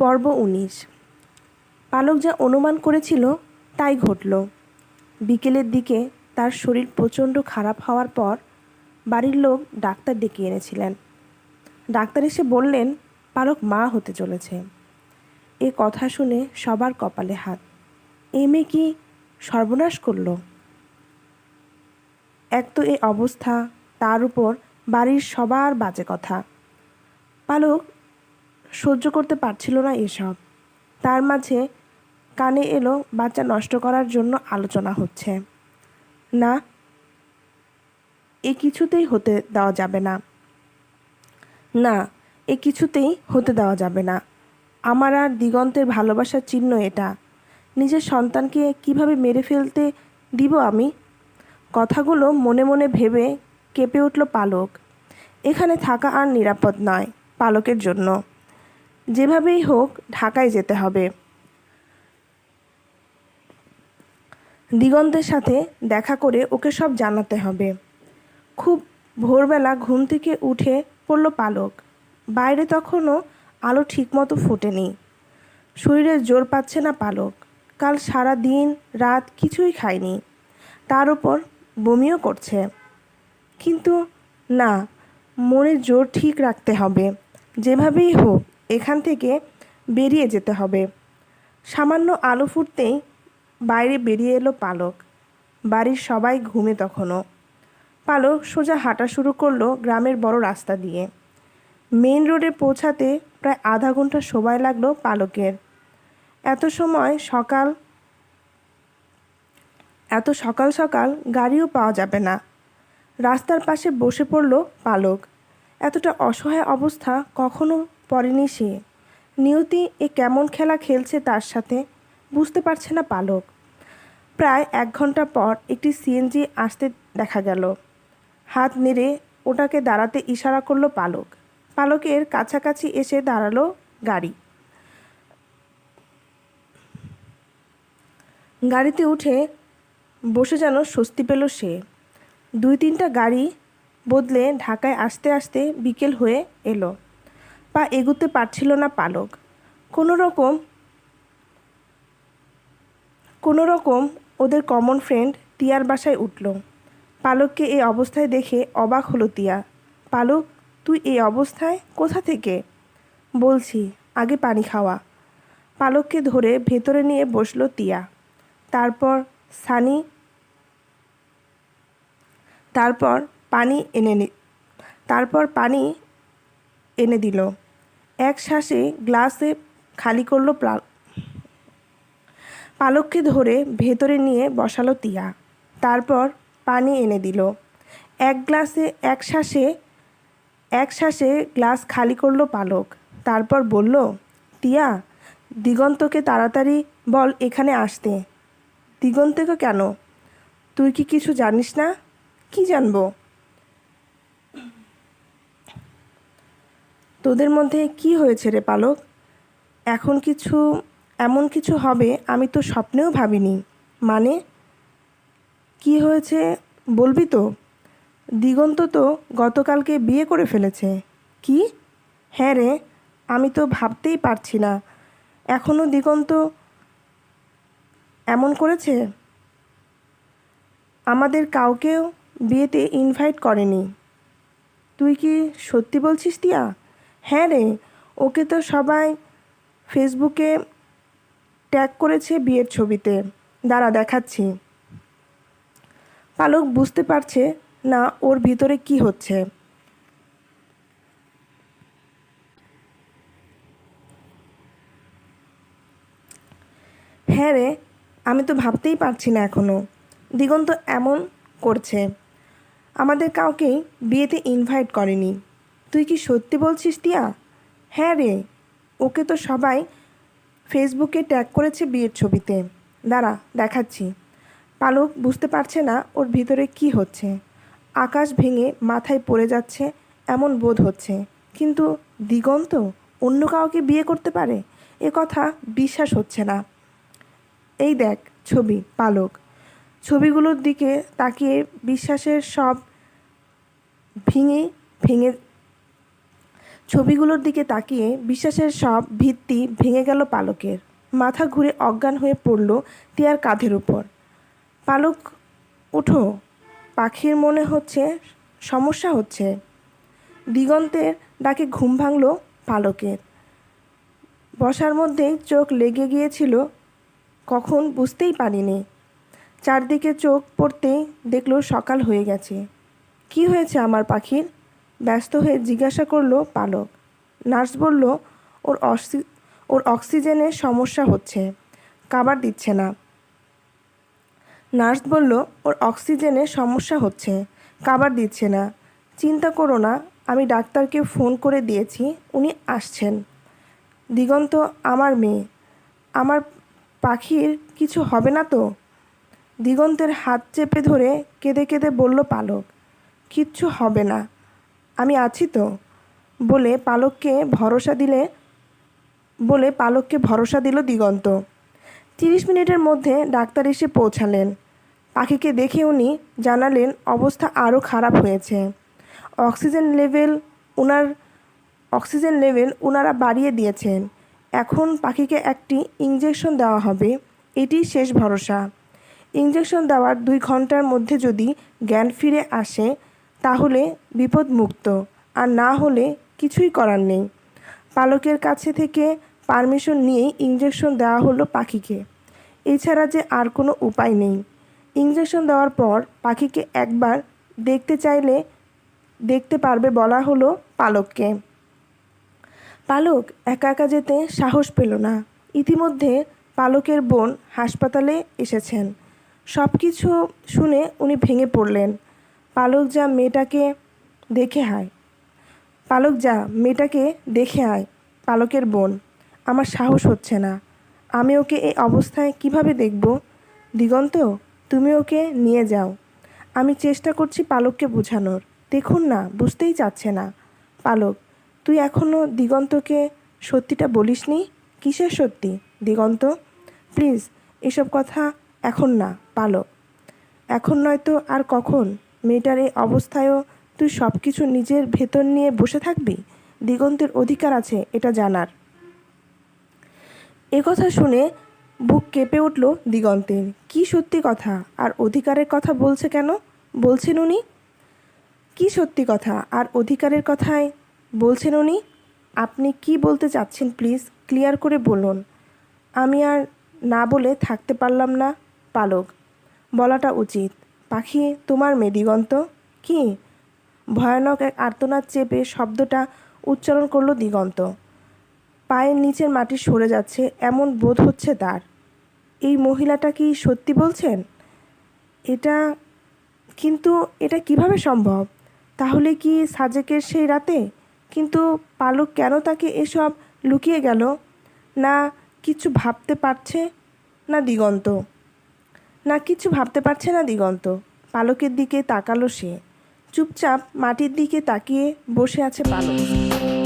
পর্ব উনিশ। পালক যা অনুমান করেছিল, তাই ঘটল। বিকেলের দিকে তার শরীর প্রচণ্ড খারাপ হওয়ার পর বাড়ির লোক ডাক্তার ডেকে এনেছিলেন। ডাক্তার এসে বললেন, পালক মা হতে চলেছে। এ কথা শুনে সবার কপালে হাত। এ মেয়ে কি সর্বনাশ করল? এক তো এ অবস্থা, তার উপর বাড়ির সবার বাজে কথা। পালক সহ্য করতে পারছিল না এসব। তার মাঝে কানে এলো, বাচ্চা নষ্ট করার জন্য আলোচনা হচ্ছে। না, এ কিছুতেই হতে দেওয়া যাবে না। না, এ কিছুতেই হতে দেওয়া যাবে না। আমার আর দিগন্তের ভালোবাসার চিহ্ন এটা। নিজের সন্তানকে কীভাবে মেরে ফেলতে দিব আমি? কথাগুলো মনে মনে ভেবে কেঁপে উঠল পালক। এখানে থাকা আর নিরাপদ নয় পালকের জন্য। যেভাবেই হোক ঢাকায় যেতে হবে। দিগন্তের সাথে দেখা করে ওকে সব জানাতে হবে। খুব ভোরবেলা ঘুম থেকে উঠে পড়ল পালক। বাইরে তখনও আলো ঠিকমতো ফোটেনি। শরীরে জোর পাচ্ছে না পালক। কাল সারা দিন, রাত কিছুই খায়নি। তার উপর বমিও করছে। কিন্তু না, মনে জোর ঠিক রাখতে হবে। যেভাবেই হোক এখান থেকে বেরিয়ে যেতে হবে। সামান্য আলো ফুটতেই বাইরে বেরিয়ে এলো পালক। বাড়ির সবাই ঘুমে তখনও। পালক সোজা হাঁটা শুরু করল গ্রামের বড় রাস্তা দিয়ে। মেইন রোডে পৌঁছাতে প্রায় আধা ঘণ্টা সময় লাগল পালকের। এত সময় সকাল, এত সকাল সকাল গাড়িও পাওয়া যাবে না। রাস্তার পাশে বসে পড়ল পালক। এতটা অসহায় অবস্থা কখনো পড়েনি সে। নিয়তি এ কেমন খেলা খেলছে তার সাথে বুঝতে পারছে না পালক। প্রায় এক ঘণ্টা পর একটি সিএনজি আসতে দেখা গেল। হাত নেড়ে ওটাকে দাঁড়াতে ইশারা করল পালক। পালকের কাছাকাছি এসে দাঁড়াল গাড়ি। গাড়িতে উঠে বসে যেন স্বস্তি পেল সে। দুই তিনটা গাড়ি বদলে ঢাকায় আসতে আসতে বিকেল হয়ে এলো। পা এগুতে পারছিল না পালক। কোনো রকম কোনো রকম ওদের কমন ফ্রেন্ড তিয়ার বাসায় উঠল। পালককে এই অবস্থায় দেখে অবাক হলো তিয়া পালক, তুই এই অবস্থায় কোথা থেকে? বলছি, আগে পানি খাওয়া। পালককে ধরে ভেতরে নিয়ে বসল তিয়া তারপর সানি, তারপর পানি এনে তারপর পানি এনে দিল। এক শ্বাসে গ্লাসে খালি করল প্লা- পালককে ধরে ভেতরে নিয়ে বসালো তিয়া তারপর পানি এনে দিল। এক গ্লাসে, এক শ্বাসে এক শ্বাসে গ্লাস খালি করল পালক। তারপর বলল তিয়া দিগন্তকে তাড়াতাড়ি বল এখানে আসতে। দিগন্তকে কেন? তুই কি কিছু জানিস না? কি জানব? তোদের মধ্যে কি হয়েছে রে পালক? এখন কিছু, এমন কিছু হবে আমি তো স্বপ্নেও ভাবিনি। মানে? কি হয়েছে বলবি তো? দিগন্ত তো গতকালকে বিয়ে করে ফেলেছে। কি? হ্যাঁ রে, আমি তো ভাবতেই পারছি না। এখনও দিগন্ত এমন করেছে? আমাদের কাউকেও বিয়েতে ইনভাইট করেনি। তুই কি সত্যি বলছিস তিয়া হ্যাঁ রে, ওকে তো সবাই ফেসবুকে ট্যাগ করেছে বিয়ের ছবিতে। দাঁড়া, দেখাচ্ছি। পালক বুঝতে পারছে না ওর ভিতরে কি হচ্ছে। হ্যাঁ রে, আমি তো ভাবতেই পারছি না এখনও দিগন্ত এমন করছে। আমাদের কাউকেই বিয়েতে ইনভাইট করেনি। তুই কি সত্যি বলছিস তিয়া হ্যাঁ রে, ওকে তো সবাই ফেসবুকে ট্যাগ করেছে বিয়ের ছবিতে। দাঁড়া, দেখাচ্ছি। পালক বুঝতে পারছে না ওর ভিতরে কি হচ্ছে। আকাশ ভেঙে মাথায় পড়ে যাচ্ছে, এমন বোধ হচ্ছে। কিন্তু দিগন্ত অন্য কাউকে বিয়ে করতে পারে? এ কথা বিশ্বাস হচ্ছে না। এই দেখ ছবি, পালক। ছবিগুলোর দিকে তাকিয়ে বিশ্বাসের সব ভেঙে ভেঙে ছবিগুলোর দিকে তাকিয়ে বিশ্বাসের সব ভিত্তি ভেঙে গেল পালকের। মাথা ঘুরে অজ্ঞান হয়ে পড়ল টিয়ার কাঁধের উপর। পালক, উঠো। পাখির মনে হচ্ছে সমস্যা হচ্ছে। দিগন্তের ডাকে ঘুম ভাঙল পালকের। বসার মধ্যেই চোখ লেগে গিয়েছিল, কখন বুঝতেই পারিনি। চারদিকে চোখ পড়তেই দেখল সকাল হয়ে গেছে। কি হয়েছে আমার পাখির? ব্যস্ত হয়ে জিজ্ঞাসা করল পালক। নার্স বলল, ওর অক্সি, ওর অক্সিজেনের সমস্যা হচ্ছে, খাবার দিচ্ছে না। নার্স বলল, ওর অক্সিজেনের সমস্যা হচ্ছে, খাবার দিচ্ছে না। চিন্তা করো না, আমি ডাক্তারকে ফোন করে দিয়েছি, উনি আসছেন। দিগন্ত আমার মেয়ে, আমার পাখির কিছু হবে না তো? দিগন্তের হাত চেপে ধরে কেঁদে কেঁদে বলল পালক, কিচ্ছু হবে না। আমি আছি তো। বলে পালককে ভরসা দিলে, বলে পালককে ভরসা দিল দিগন্ত। তিরিশ মিনিটের মধ্যে ডাক্তার এসে পৌঁছালেন। পাখিকে দেখে উনি জানালেন অবস্থা আরও খারাপ হয়েছে। অক্সিজেন লেভেল ওনার অক্সিজেন লেভেল ওনারা বাড়িয়ে দিয়েছেন। এখন পাখিকে একটি ইঞ্জেকশন দেওয়া হবে, এটি শেষ ভরসা। ইঞ্জেকশন দেওয়ার দুই ঘণ্টার মধ্যে যদি জ্ঞান ফিরে আসে তাহলে বিপদমুক্ত, আর না হলে কিছুই করার নেই। পালকের কাছে থেকে পারমিশন নিয়েই ইঞ্জেকশন দেওয়া হলো পাখিকে। এছাড়া যে আর কোনো উপায় নেই। ইঞ্জেকশন দেওয়ার পর পাখিকে একবার দেখতে চাইলে দেখতে পারবে বলা হলো পালককে। পালক একা একা যেতে সাহস পেল না। ইতিমধ্যে পালকের বোন হাসপাতালে এসেছেন। সব কিছু শুনে উনি ভেঙে পড়লেন। পালক যা মেয়েটাকে দেখে হায় পালক যা মেয়েটাকে দেখে আয়, পালকের বোন। আমার সাহস হচ্ছে না। আমি ওকে এই অবস্থায় কীভাবে দেখব? দিগন্ত, তুমি ওকে নিয়ে যাও। আমি চেষ্টা করছি পালককে বোঝানোর। দেখুন না, বুঝতেই চাচ্ছে না। পালক, তুই এখনও দিগন্তকে সত্যিটা বলিসনি? কিসের সত্যি? দিগন্ত প্লিজ এসব কথা এখন না, পালক। এখন নয়তো আর কখন? মেয়েটার এই অবস্থায়ও তুই সব কিছু নিজের ভেতর নিয়ে বসে থাকবি? দিগন্তের অধিকার আছে, এটা জানার। কথা শুনে বুক কেঁপে উঠল দিগন্তের। কি সত্যি কথা? আর অধিকারের কথা বলছে কেন? বলছেন উনি? কি সত্যি কথা? আর অধিকারের কথায় বলছেন উনি? আপনি কি বলতে চাচ্ছেন প্লিজ? ক্লিয়ার করে বলুন। আমি আর না বলে থাকতে পারলাম না, পালক। বলাটা উচিত। পাখি তোমার মেদিগন্ত? কি? ভয়ানক এক আর্তনাদ চেপে শব্দটা উচ্চারণ করল দিগন্ত। পায়ের নিচের মাটি সরে যাচ্ছে, এমন বোধ হচ্ছে তার। এই মহিলাটা কি সত্যি বলছেন? এটা কিন্তু এটা কীভাবে সম্ভব? তাহলে কি সাজেকের সেই রাতে? কিন্তু পালক কেন তাকে এসব লুকিয়ে গেল? না কিছু ভাবতে পারছে? না দিগন্ত। না কিছু ভাবতে পারছে না দিগন্ত। পালকের দিকে তাকালো সে। চুপচাপ মাটির দিকে তাকিয়ে বসে আছে পালক।